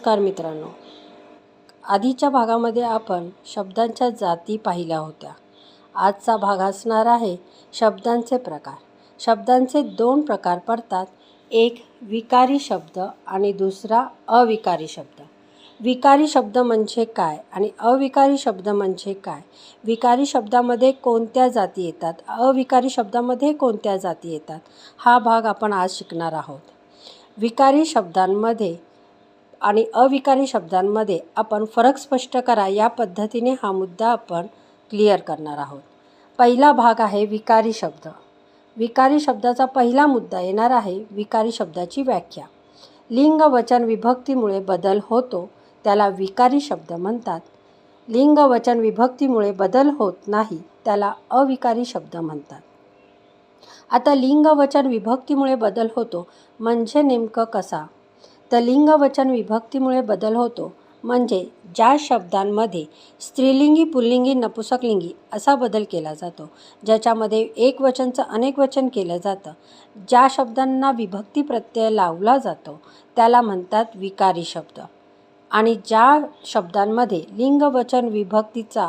नमस्कार मित्रांनो. आधीच्या भागामध्ये आपण शब्दांच्या जाती पाहिल्या होत्या. आजचा भाग असणार आहे शब्दांचे प्रकार. शब्दांचे दोन प्रकार पडतात. एक विकारी शब्द आणि दुसरा अविकारी शब्द. विकारी शब्द म्हणजे काय आणि अविकारी शब्द म्हणजे काय? विकारी शब्दामध्ये कोणत्या जाती येतात? अविकारी शब्दामध्ये कोणत्या जाती येतात? हा भाग आपण आज शिकणार आहोत. विकारी शब्दांमध्ये आणि अविकारी शब्दांमध्ये आपण फरक स्पष्ट करा या पद्धतीने हा मुद्दा आपण क्लिअर करणार आहोत. पहिला भाग आहे विकारी शब्द. विकारी शब्दाचा पहिला मुद्दा येणार आहे विकारी शब्दाची व्याख्या. लिंग वचन विभक्तीमुळे बदल होतो त्याला विकारी शब्द म्हणतात. लिंग वचन विभक्तीमुळे बदल होत नाही त्याला अविकारी शब्द म्हणतात. आता लिंग वचन विभक्तीमुळे बदल होतो म्हणजे नेमकं कसा? तर लिंगवचन विभक्तीमुळे बदल होतो. म्हणजे ज्या शब्दांमध्ये स्त्रीलिंगी पुल्लिंगी नपुसकलिंगी असा बदल केला जातो ज्याच्यामध्ये एक वचनचं अनेक वचन केलं जातं. ज्या शब्दांना विभक्ती प्रत्यय लावला जातो त्याला म्हणतात विकारी शब्द. आणि ज्या शब्दांमध्ये लिंगवचन विभक्तीचा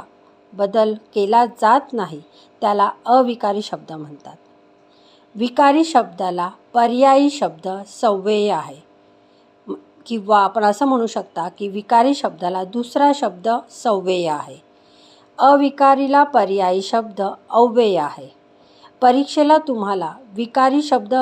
बदल केला जात नाही त्याला अविकारी शब्द म्हणतात. विकारी शब्दाला पर्यायी शब्द सव्यय आहे. किंवा आपण असं म्हणू शकता की विकारी शब्दाला दुसरा शब्द सव्यय आहे. अविकारीला पर्यायी शब्द अव्यय आहे. परीक्षेला तुम्हाला विकारी शब्द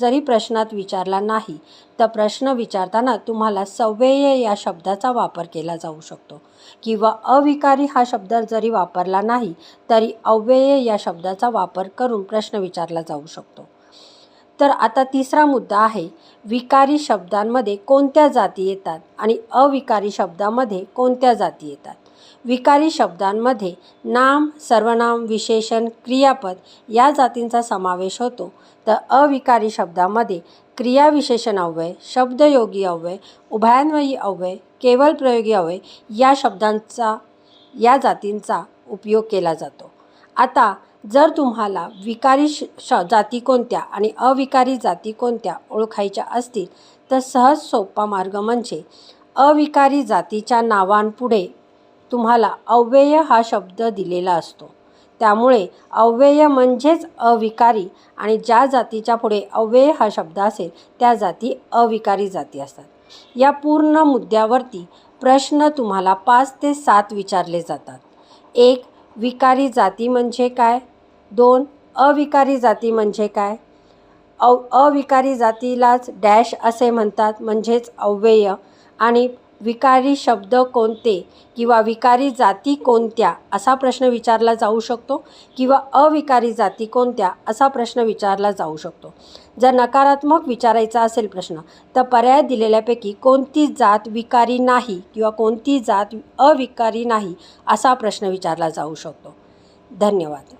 जरी प्रश्नात विचारला नाही तर प्रश्न विचारताना तुम्हाला सव्यय या शब्दाचा वापर केला जाऊ शकतो. किंवा अविकारी हा शब्द जरी वापरला नाही तरी अव्यय या शब्दाचा वापर करून प्रश्न विचारला जाऊ शकतो. तर आता तिसरा मुद्दा आहे विकारी शब्दांमध्ये कोणत्या जाती येतात आणि अविकारी शब्दामध्ये कोणत्या जाती येतात? विकारी शब्दांमध्ये नाम सर्वनाम विशेषण क्रियापद या जातींचा समावेश होतो. तर अविकारी शब्दामध्ये क्रियाविशेषण अव्यय शब्दयोगी अव्यय उभयान्वयी अव्यय केवळ प्रयोगी अव्यय या शब्दांचा या जातींचा उपयोग केला जातो. आता जर तुम्हाला विकारी श श जाती कोणत्या आणि अविकारी जाती कोणत्या ओळखायच्या असतील तर सहज सोपा मार्ग म्हणजे अविकारी जातीच्या नावांपुढे तुम्हाला अव्यय हा शब्द दिलेला असतो. त्यामुळे अव्यय म्हणजेच अविकारी आणि ज्या जातीच्या पुढे अव्यय हा शब्द असेल त्या जाती अविकारी जाती असतात. या पूर्ण मुद्द्यावरती प्रश्न तुम्हाला पाच ते सात विचारले जातात. एक विकारी जाती म्हणजे काय? दोन अविकारी जाती म्हणजे काय? अव अविकारी जातीलाच डॅश असे म्हणतात म्हणजेच अव्यय. आणि विकारी शब्द कोणते किंवा विकारी जाती कोणत्या असा प्रश्न विचारला जाऊ शकतो किंवा अविकारी जाती कोणत्या असा प्रश्न विचारला जाऊ शकतो. जर नकारात्मक विचारायचा असेल प्रश्न तर पर्याय दिलेल्यापैकी कोणती जात विकारी नाही किंवा कोणती जात अविकारी नाही असा प्रश्न विचारला जाऊ शकतो. धन्यवाद.